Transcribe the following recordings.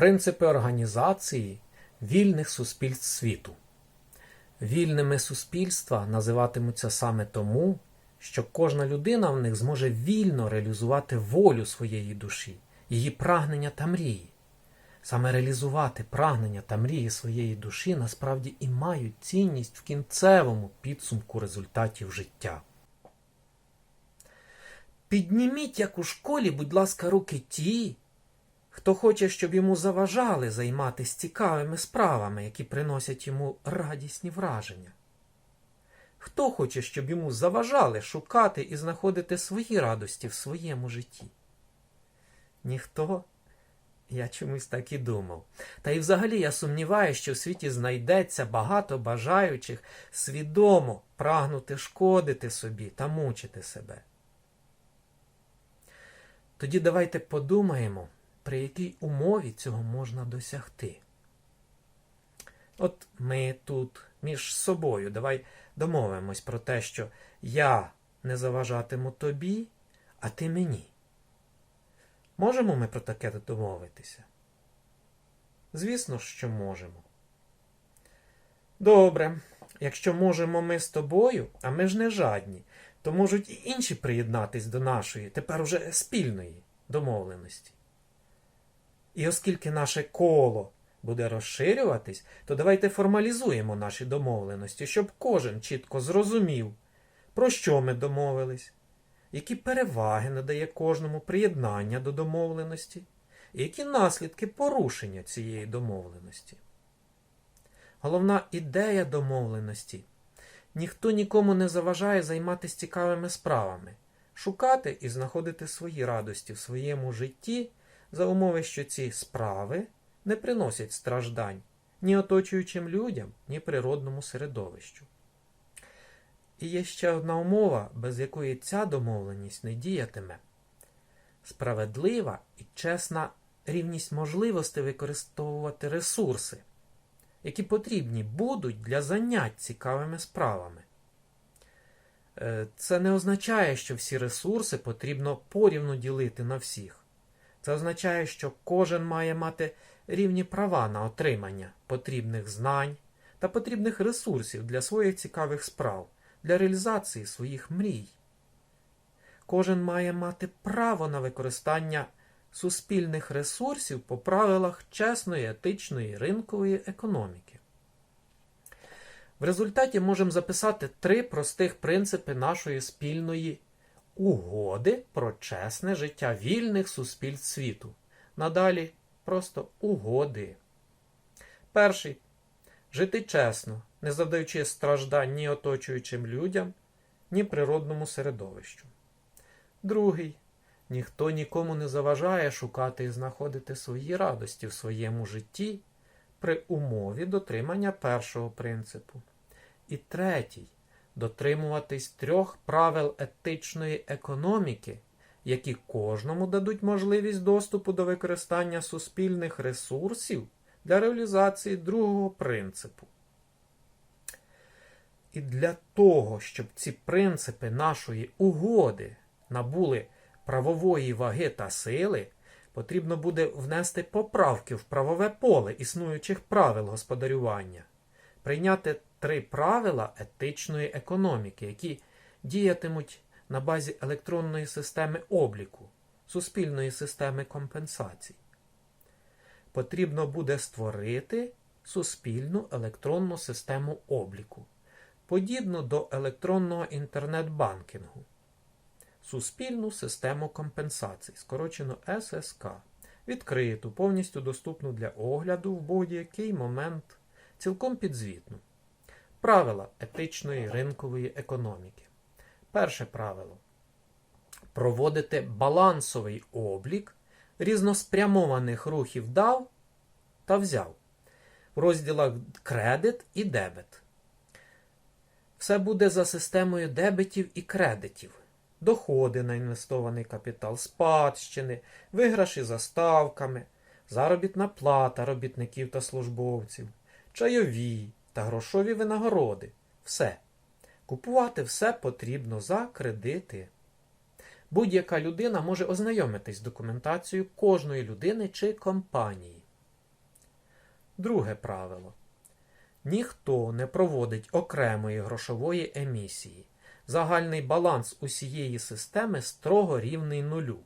Принципи організації вільних суспільств світу. Вільними суспільства називатимуться саме тому, що кожна людина в них зможе вільно реалізувати волю своєї душі, її прагнення та мрії. Саме реалізувати прагнення та мрії своєї душі насправді і мають цінність в кінцевому підсумку результатів життя. Підніміть, як у школі, будь ласка, руки ті, хто хоче, щоб йому заважали займатися цікавими справами, які приносять йому радісні враження. Хто хоче, щоб йому заважали шукати і знаходити свої радості в своєму житті? Ніхто? Я чомусь так і думав. Та й взагалі я сумніваюся, що в світі знайдеться багато бажаючих свідомо прагнути шкодити собі та мучити себе. Тоді давайте подумаємо, при якій умові цього можна досягти. От ми тут між собою давай домовимось про те, що я не заважатиму тобі, а ти мені. Можемо ми про таке домовитися? Звісно, що можемо. Добре, якщо можемо ми з тобою, а ми ж не жадні, то можуть і інші приєднатись до нашої, тепер уже спільної домовленості. І оскільки наше коло буде розширюватись, то давайте формалізуємо наші домовленості, щоб кожен чітко зрозумів, про що ми домовились, які переваги надає кожному приєднання до домовленості, і які наслідки порушення цієї домовленості. Головна ідея домовленості ніхто нікому не заважає займатися цікавими справами, шукати і знаходити свої радості в своєму житті за умови, що ці справи не приносять страждань ні оточуючим людям, ні природному середовищу. І є ще одна умова, без якої ця домовленість не діятиме. Справедлива і чесна рівність можливостей використовувати ресурси, які потрібні будуть для занять цікавими справами. Е, Це не означає, що всі ресурси потрібно порівну ділити на всіх. Це означає, що кожен має мати рівні права на отримання потрібних знань та потрібних ресурсів для своїх цікавих справ, для реалізації своїх мрій. Кожен має мати право на використання суспільних ресурсів по правилах чесної, етичної ринкової економіки. В результаті можемо записати три простих принципи нашої спільної угоди про чесне життя вільних суспільств світу. Надалі просто угоди. Перший жити чесно, не завдаючи страждань ні оточуючим людям, ні природному середовищу. Другий ніхто нікому не заважає шукати і знаходити свої радості в своєму житті при умові дотримання першого принципу. І третій дотримуватись трьох правил етичної економіки, які кожному дадуть можливість доступу до використання суспільних ресурсів для реалізації другого принципу. І для того, щоб ці принципи нашої угоди набули правової ваги та сили, потрібно буде внести поправки в правове поле існуючих правил господарювання, прийняти три правила етичної економіки, які діятимуть на базі електронної системи обліку, суспільної системи компенсацій. Потрібно буде створити суспільну електронну систему обліку, подібну до електронного інтернет-банкінгу, суспільну систему компенсацій, скорочено ССК, відкриту, повністю доступну для огляду в будь-який момент, цілком підзвітну. Правила етичної ринкової економіки. Перше правило. Проводити балансовий облік різноспрямованих рухів дав та взяв в розділах кредит і дебет. Все буде за системою дебетів і кредитів. Доходи на інвестований капітал, спадщини, виграші за ставками, заробітна плата робітників та службовців, чайові та грошові винагороди. Все. Купувати все потрібно за кредити. Будь-яка людина може ознайомитись з документацією кожної людини чи компанії. Друге правило. Ніхто не проводить окремої грошової емісії. Загальний баланс усієї системи строго рівний нулю.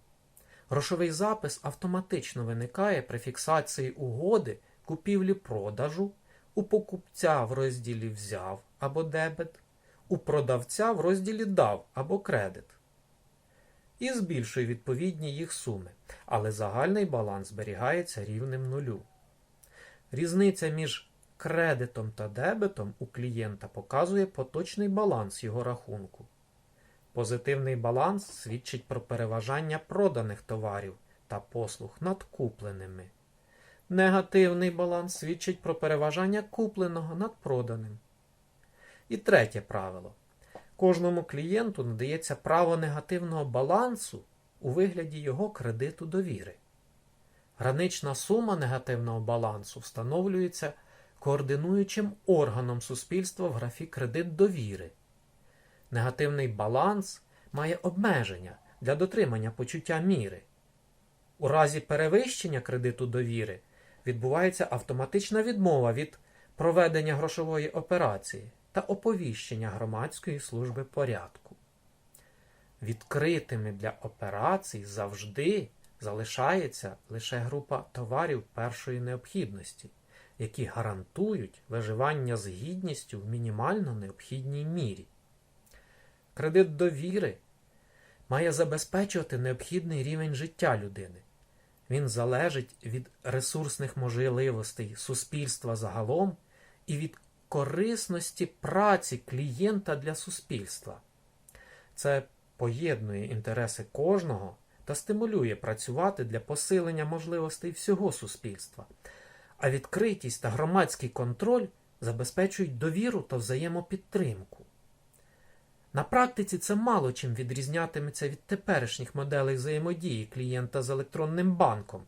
Грошовий запис автоматично виникає при фіксації угоди купівлі-продажу у покупця в розділі взяв або дебет, у продавця в розділі дав або кредит. І збільшує відповідні їх суми, але загальний баланс зберігається рівним нулю. Різниця між кредитом та дебетом у клієнта показує поточний баланс його рахунку. Позитивний баланс свідчить про переважання проданих товарів та послуг над купленими. Негативний баланс свідчить про переважання купленого над проданим. І третє правило. Кожному клієнту надається право негативного балансу у вигляді його кредиту довіри. Гранична сума негативного балансу встановлюється координуючим органом суспільства в графі кредит довіри. Негативний баланс має обмеження для дотримання почуття міри. У разі перевищення кредиту довіри відбувається автоматична відмова від проведення грошової операції та оповіщення громадської служби порядку. Відкритими для операцій завжди залишається лише група товарів першої необхідності, які гарантують виживання з гідністю в мінімально необхідній мірі. Кредит довіри має забезпечувати необхідний рівень життя людини. Він залежить від ресурсних можливостей суспільства загалом і від корисності праці клієнта для суспільства. Це поєднує інтереси кожного та стимулює працювати для посилення можливостей всього суспільства. А відкритість та громадський контроль забезпечують довіру та взаємопідтримку. На практиці це мало чим відрізнятиметься від теперішніх моделей взаємодії клієнта з електронним банком.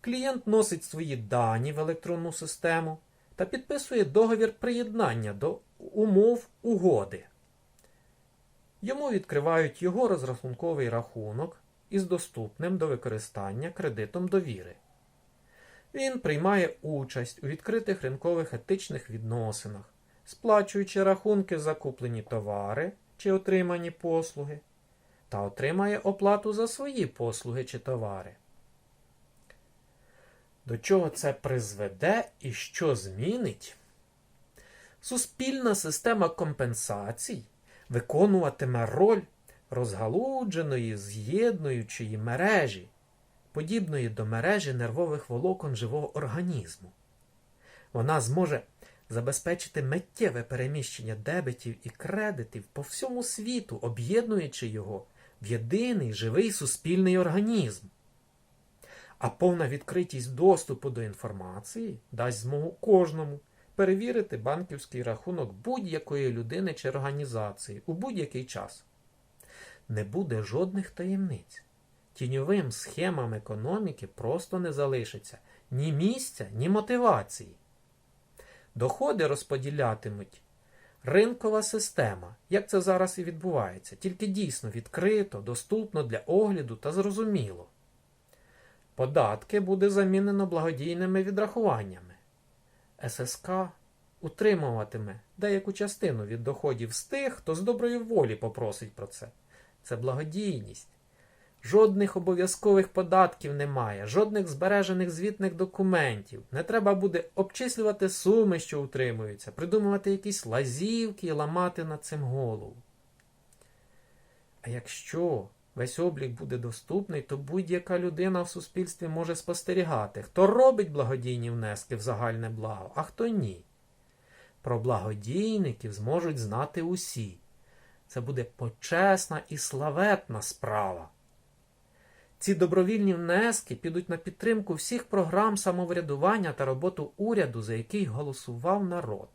Клієнт носить свої дані в електронну систему та підписує договір приєднання до умов угоди. Йому відкривають його розрахунковий рахунок із доступним до використання кредитом довіри. Він приймає участь у відкритих ринкових етичних відносинах, сплачуючи рахунки за куплені товари чи отримані послуги, та отримає оплату за свої послуги чи товари. До чого це призведе і що змінить? Суспільна система компенсацій виконуватиме роль розгалудженої з'єднуючої мережі, подібної до мережі нервових волокон живого організму. Вона зможе забезпечити миттєве переміщення дебетів і кредитів по всьому світу, об'єднуючи його в єдиний живий суспільний організм. А повна відкритість доступу до інформації дасть змогу кожному перевірити банківський рахунок будь-якої людини чи організації у будь-який час. Не буде жодних таємниць. Тіньовим схемам економіки просто не залишиться ні місця, ні мотивації. Доходи розподілятимуть ринкова система, як це зараз і відбувається, тільки дійсно відкрито, доступно для огляду та зрозуміло. Податки буде замінено благодійними відрахуваннями. ССК утримуватиме деяку частину від доходів з тих, хто з доброї волі попросить про це. Це благодійність. Жодних обов'язкових податків немає, жодних збережених звітних документів. Не треба буде обчислювати суми, що утримуються, придумувати якісь лазівки і ламати над цим голову. А якщо весь облік буде доступний, то будь-яка людина в суспільстві може спостерігати, хто робить благодійні внески в загальне благо, а хто ні. Про благодійників зможуть знати усі. Це буде почесна і славетна справа. Ці добровільні внески підуть на підтримку всіх програм самоврядування та роботу уряду, за який голосував народ.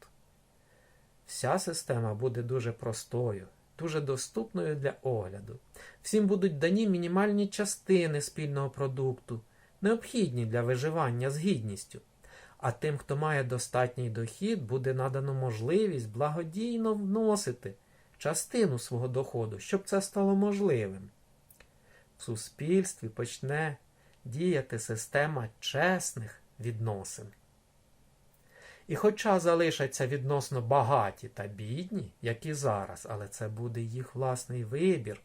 Вся система буде дуже простою, дуже доступною для огляду. Всім будуть дані мінімальні частини спільного продукту, необхідні для виживання з гідністю. А тим, хто має достатній дохід, буде надано можливість благодійно вносити частину свого доходу, щоб це стало можливим. В суспільстві почне діяти система чесних відносин. І хоча залишаться відносно багаті та бідні, як і зараз, але це буде їх власний вибір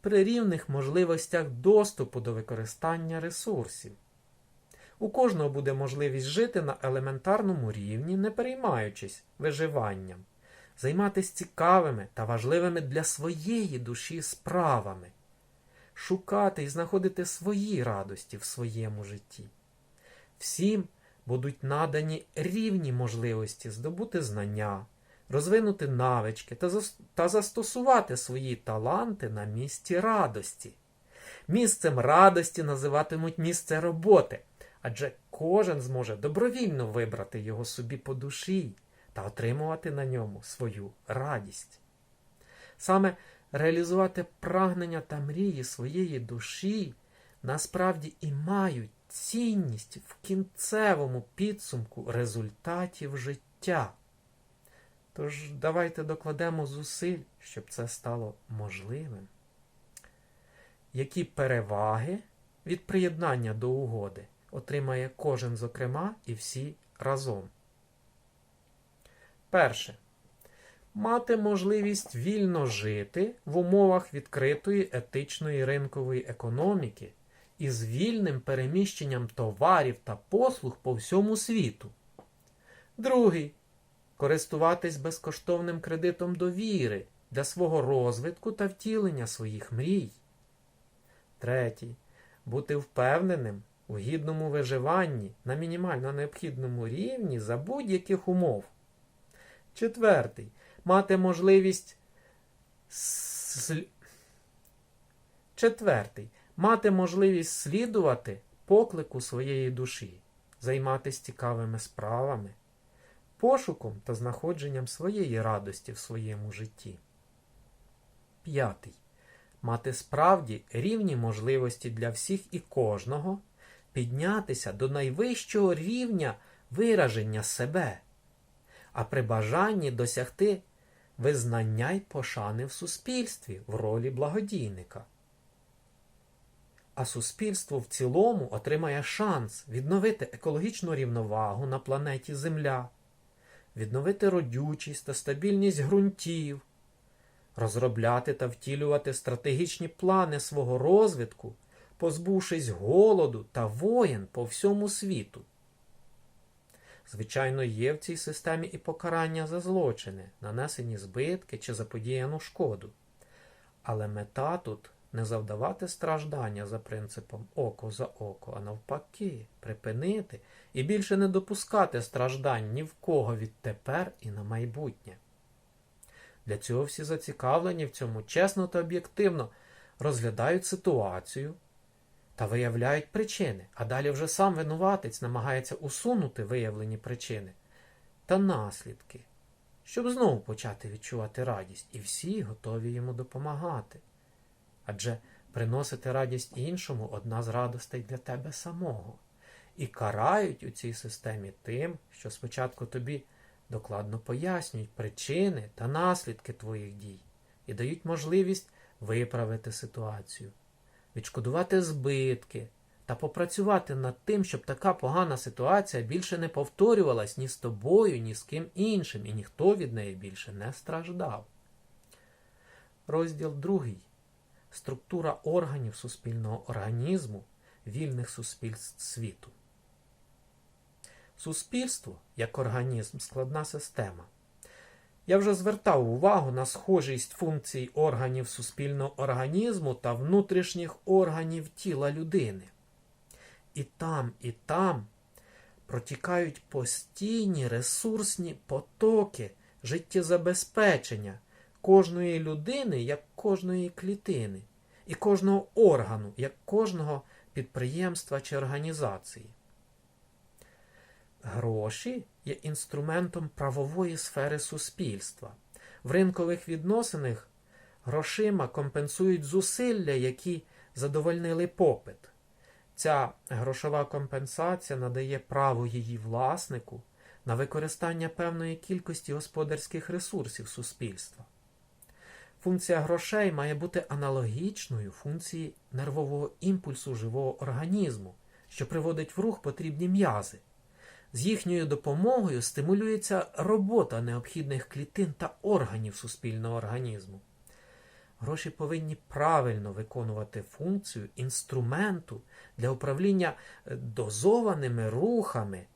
при рівних можливостях доступу до використання ресурсів. У кожного буде можливість жити на елементарному рівні, не переймаючись виживанням, займатися цікавими та важливими для своєї душі справами, шукати і знаходити свої радості в своєму житті. Всім будуть надані рівні можливості здобути знання, розвинути навички та, застосувати свої таланти на місці радості. Місцем радості називатимуть місце роботи, адже кожен зможе добровільно вибрати його собі по душі та отримувати на ньому свою радість. Саме реалізувати прагнення та мрії своєї душі насправді і мають цінність в кінцевому підсумку результатів життя. Тож давайте докладемо зусиль, щоб це стало можливим. Які переваги від приєднання до угоди отримає кожен зокрема і всі разом? Перше. Мати можливість вільно жити в умовах відкритої етичної ринкової економіки із вільним переміщенням товарів та послуг по всьому світу. Другий користуватись безкоштовним кредитом довіри для свого розвитку та втілення своїх мрій. Третій. Бути впевненим у гідному виживанні на мінімально необхідному рівні за будь-яких умов. Четвертий. Мати можливість Четвертий. Мати можливість слідувати поклику своєї душі, займатися цікавими справами, пошуком та знаходженням своєї радості в своєму житті. П'ятий. Мати справді рівні можливості для всіх і кожного піднятися до найвищого рівня вираження себе, а при бажанні досягти визнання й пошани в суспільстві в ролі благодійника. А суспільство в цілому отримає шанс відновити екологічну рівновагу на планеті Земля, відновити родючість та стабільність ґрунтів, розробляти та втілювати стратегічні плани свого розвитку, позбувшись голоду та воєн по всьому світу. Звичайно, є в цій системі і покарання за злочини, нанесені збитки чи заподіяну шкоду. Але мета тут не завдавати страждання за принципом око за око, а навпаки, припинити і більше не допускати страждань ні в кого відтепер і на майбутнє. Для цього всі зацікавлені в цьому чесно та об'єктивно розглядають ситуацію та виявляють причини, а далі вже сам винуватець намагається усунути виявлені причини та наслідки, щоб знову почати відчувати радість, і всі готові йому допомагати. Адже приносити радість іншому одна з радостей для тебе самого. І карають у цій системі тим, що спочатку тобі докладно пояснюють причини та наслідки твоїх дій і дають можливість виправити ситуацію, відшкодувати збитки та попрацювати над тим, щоб така погана ситуація більше не повторювалась ні з тобою, ні з ким іншим, і ніхто від неї більше не страждав. Розділ другий. Структура органів суспільного організму вільних суспільств світу. Суспільство як організм складна система. Я вже звертав увагу на схожість функцій органів суспільного організму та внутрішніх органів тіла людини. І там, і там протікають постійні ресурсні потоки життєзабезпечення кожної людини як кожної клітини, і кожного органу як кожного підприємства чи організації. Гроші є інструментом правової сфери суспільства. В ринкових відносинах грошима компенсують зусилля, які задовольнили попит. Ця грошова компенсація надає право її власнику на використання певної кількості господарських ресурсів суспільства. Функція грошей має бути аналогічною функції нервового імпульсу живого організму, що приводить в рух потрібні м'язи. З їхньою допомогою стимулюється робота необхідних клітин та органів суспільного організму. Гроші повинні правильно виконувати функцію інструменту для управління е, дозованими рухами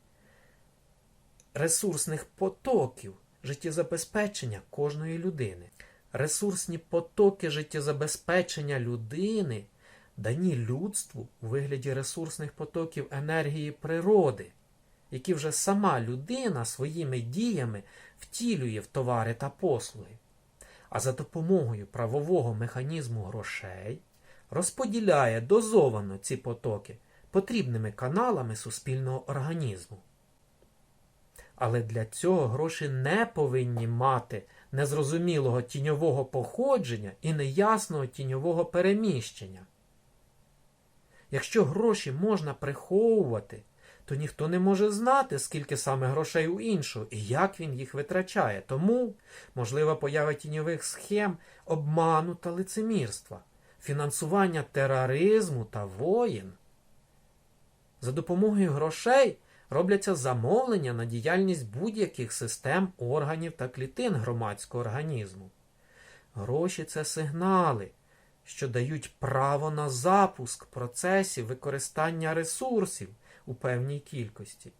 ресурсних потоків життєзабезпечення кожної людини. Ресурсні потоки життєзабезпечення людини дані людству у вигляді ресурсних потоків енергії природи, які вже сама людина своїми діями втілює в товари та послуги, а за допомогою правового механізму грошей розподіляє дозовано ці потоки потрібними каналами суспільного організму. Але для цього гроші не повинні мати незрозумілого тіньового походження і неясного тіньового переміщення. Якщо гроші можна приховувати, то ніхто не може знати, скільки саме грошей у іншого і як він їх витрачає. Тому можлива поява тіньових схем обману та лицемірства, фінансування тероризму та воїн. За допомогою грошей робляться замовлення на діяльність будь-яких систем, органів та клітин громадського організму. Гроші це сигнали, що дають право на запуск процесів використання ресурсів у певній кількості.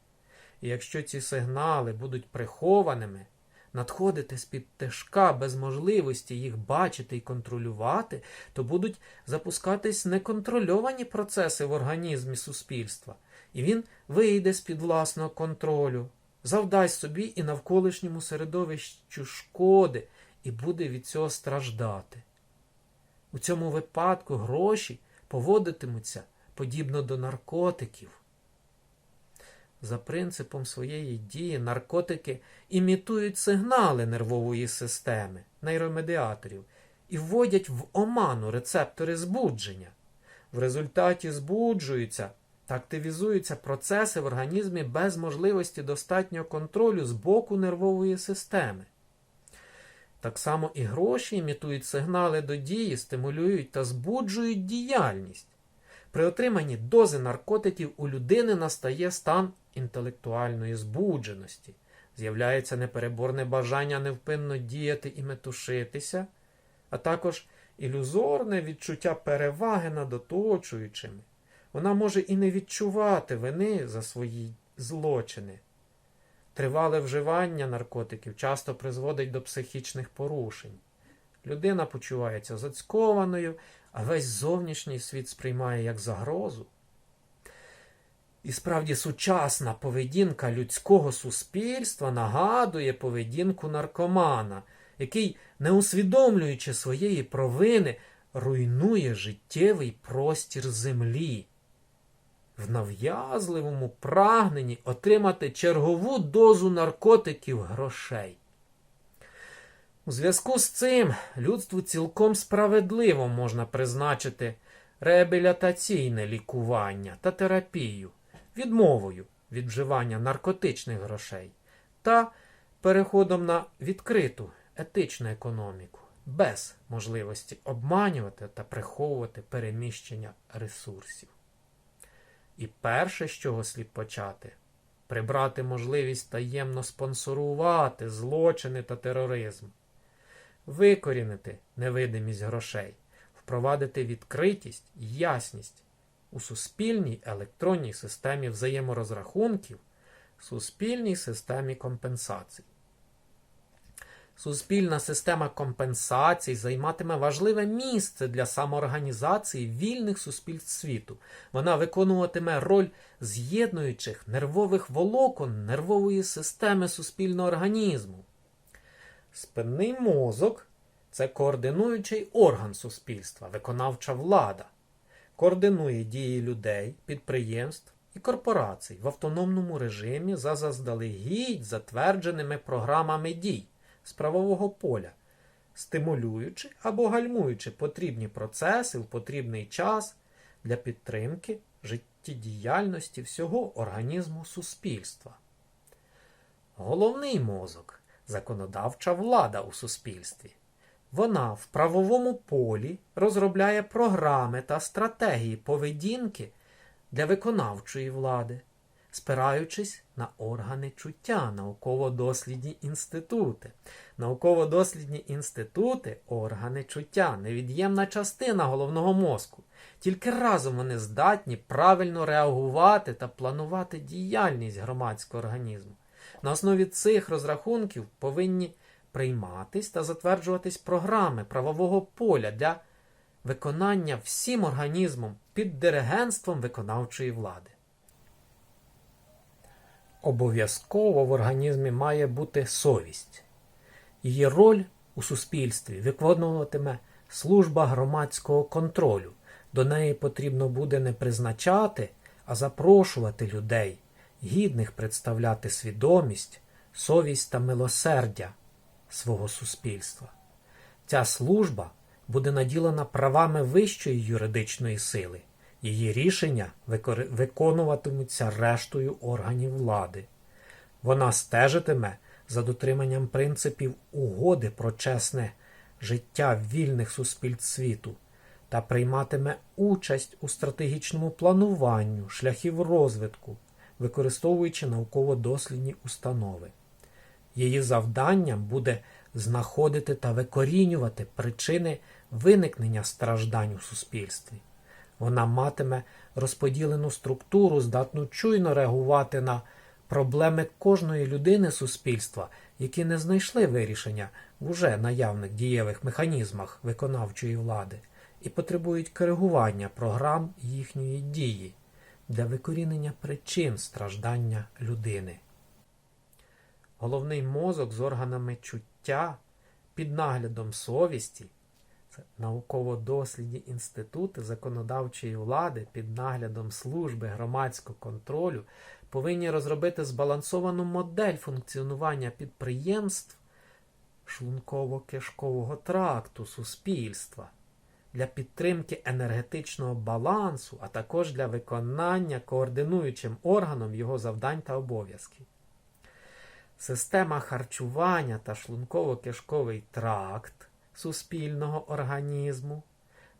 І якщо ці сигнали будуть прихованими, надходити з-під тяжка без можливості їх бачити і контролювати, то будуть запускатись неконтрольовані процеси в організмі суспільства, і він вийде з-під власного контролю, завдасть собі і навколишньому середовищу шкоди і буде від цього страждати. У цьому випадку гроші поводитимуться подібно до наркотиків. За принципом своєї дії наркотики імітують сигнали нервової системи, нейромедіаторів і вводять в оману рецептори збудження. В результаті збуджуються та активізуються процеси в організмі без можливості достатнього контролю з боку нервової системи. Так само і гроші імітують сигнали до дії, стимулюють та збуджують діяльність. При отриманні дози наркотиків у людини настає стан інтелектуальної збудженості, з'являється непереборне бажання невпинно діяти і метушитися, а також ілюзорне відчуття переваги над оточуючими. Вона може і не відчувати вини за свої злочини. Тривале вживання наркотиків часто призводить до психічних порушень. Людина почувається зацькованою, а весь зовнішній світ сприймає як загрозу. І справді сучасна поведінка людського суспільства нагадує поведінку наркомана, який, не усвідомлюючи своєї провини, руйнує життєвий простір землі. В нав'язливому прагненні отримати чергову дозу наркотиків грошей. У зв'язку з цим людству цілком справедливо можна призначити реабілітаційне лікування та терапію відмовою від вживання наркотичних грошей та переходом на відкриту етичну економіку без можливості обманювати та приховувати переміщення ресурсів. І перше, з чого слід почати, прибрати можливість таємно спонсорувати злочини та тероризм, викорінити невидимість грошей, впровадити відкритість і ясність у суспільній електронній системі взаєморозрахунків, суспільній системі компенсацій. Суспільна система компенсацій займатиме важливе місце для самоорганізації вільних суспільств світу. Вона виконуватиме роль з'єднуючих нервових волокон нервової системи суспільного організму. Спинний мозок це координуючий орган суспільства, виконавча влада, координує дії людей, підприємств і корпорацій в автономному режимі за заздалегідь затвердженими програмами дій з правового поля, стимулюючи або гальмуючи потрібні процеси в потрібний час для підтримки життєдіяльності всього організму суспільства. Головний мозок законодавча влада у суспільстві. Вона в правовому полі розробляє програми та стратегії поведінки для виконавчої влади, спираючись на органи чуття, науково-дослідні інститути. Науково-дослідні інститути органи чуття, невід'ємна частина головного мозку. Тільки разом вони здатні правильно реагувати та планувати діяльність громадського організму. На основі цих розрахунків повинні прийматись та затверджуватись програми правового поля для виконання всім організмом під диригентством виконавчої влади. Обов'язково в організмі має бути совість. Її роль у суспільстві виконуватиме служба громадського контролю. До неї потрібно буде не призначати, а запрошувати людей, гідних представляти свідомість, совість та милосердя свого суспільства. Ця служба буде наділена правами вищої юридичної сили. Її рішення виконуватимуться рештою органів влади. Вона стежитиме за дотриманням принципів угоди про чесне життя вільних суспільств світу та прийматиме участь у стратегічному плануванню шляхів розвитку, використовуючи науково-дослідні установи. Її завданням буде знаходити та викорінювати причини виникнення страждань у суспільстві. Вона матиме розподілену структуру, здатну чуйно реагувати на проблеми кожної людини суспільства, які не знайшли вирішення в уже наявних дієвих механізмах виконавчої влади і потребують коригування програм їхньої дії для викорінення причин страждання людини. Головний мозок з органами чуття під наглядом совісті це науково-дослідні інститути законодавчої влади під наглядом служби громадського контролю повинні розробити збалансовану модель функціонування підприємств шлунково-кишкового тракту суспільства для підтримки енергетичного балансу, а також для виконання координуючим органом його завдань та обов'язків. Система харчування та шлунково-кишковий тракт суспільного організму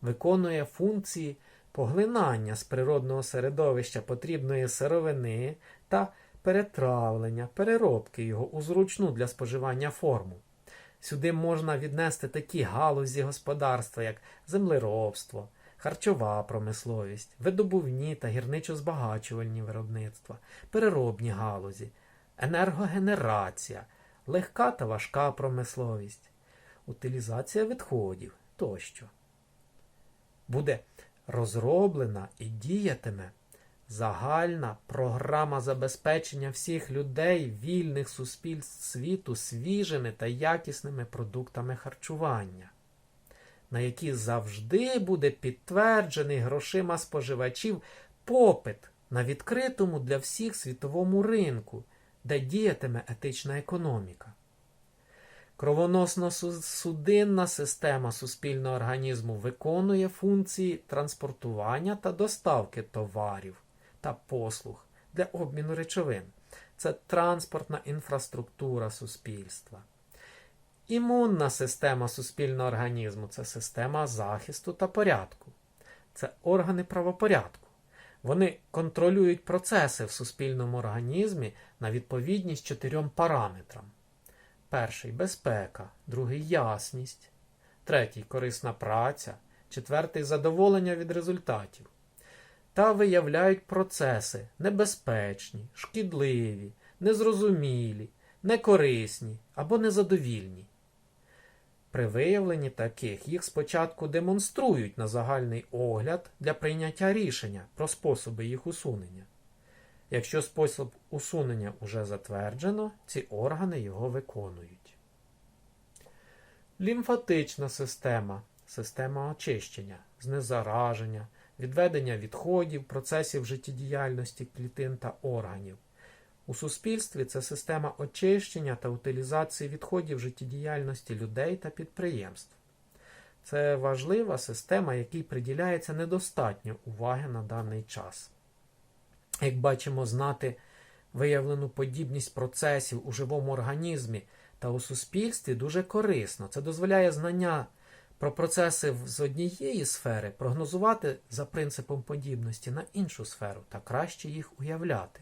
виконує функції поглинання з природного середовища потрібної сировини та перетравлення, переробки його у зручну для споживання форму. Сюди можна віднести такі галузі господарства, як землеробство, харчова промисловість, видобувні та гірничо-збагачувальні виробництва, переробні галузі, енергогенерація, легка та важка промисловість, утилізація відходів тощо. Буде розроблена і діятиме загальна програма забезпечення всіх людей вільних суспільств світу свіжими та якісними продуктами харчування, на які завжди буде підтверджений грошима споживачів попит на відкритому для всіх світовому ринку, де діятиме етична економіка. Кровоносно-судинна система суспільного організму виконує функції транспортування та доставки товарів та послуг для обміну речовин. Це транспортна інфраструктура суспільства. Імунна система суспільного організму це система захисту та порядку. Це органи правопорядку. Вони контролюють процеси в суспільному організмі на відповідність чотирьом параметрам. Перший безпека, другий ясність, третій корисна праця, четвертий задоволення від результатів. Та виявляють процеси небезпечні, шкідливі, незрозумілі, некорисні або незадовільні. При виявленні таких їх спочатку демонструють на загальний огляд для прийняття рішення про способи їх усунення. Якщо спосіб усунення уже затверджено, ці органи його виконують. Лімфатична система система очищення, знезараження, відведення відходів, процесів життєдіяльності клітин та органів. У суспільстві це система очищення та утилізації відходів життєдіяльності людей та підприємств. Це важлива система, якій приділяється недостатньо уваги на даний час. Як бачимо, знати виявлену подібність процесів у живому організмі та у суспільстві дуже корисно. Це дозволяє знання про процеси з однієї сфери прогнозувати за принципом подібності на іншу сферу та краще їх уявляти.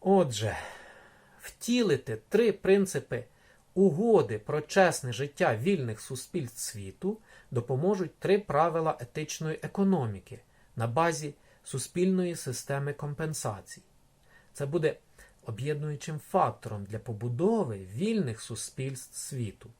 Отже, втілити три принципи угоди про чесне життя вільних суспільств світу допоможуть три правила етичної економіки на базі суспільної системи компенсацій. Це буде об'єднуючим фактором для побудови вільних суспільств світу.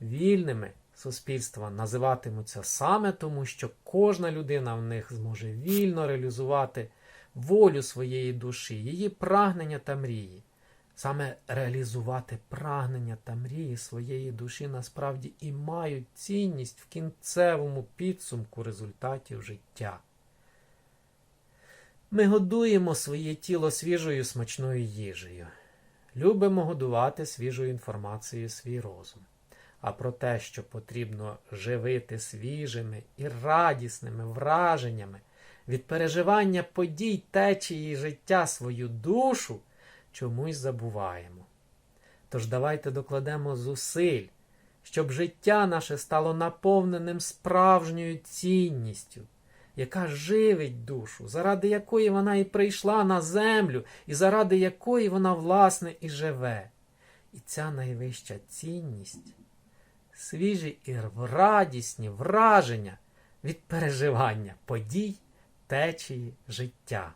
Вільними суспільства називатимуться саме тому, що кожна людина в них зможе вільно реалізувати волю своєї душі, її прагнення та мрії. Саме реалізувати прагнення та мрії своєї душі насправді і мають цінність в кінцевому підсумку результатів життя. Ми годуємо своє тіло свіжою смачною їжею. Любимо годувати свіжою інформацією свій розум. А про те, що потрібно живити свіжими і радісними враженнями від переживання подій течії життя свою душу, чомусь забуваємо. Тож давайте докладемо зусиль, щоб життя наше стало наповненим справжньою цінністю, яка живить душу, заради якої вона і прийшла на землю, і заради якої вона, власне, і живе. І ця найвища цінність свіжі і радісні враження від переживання подій течії життя.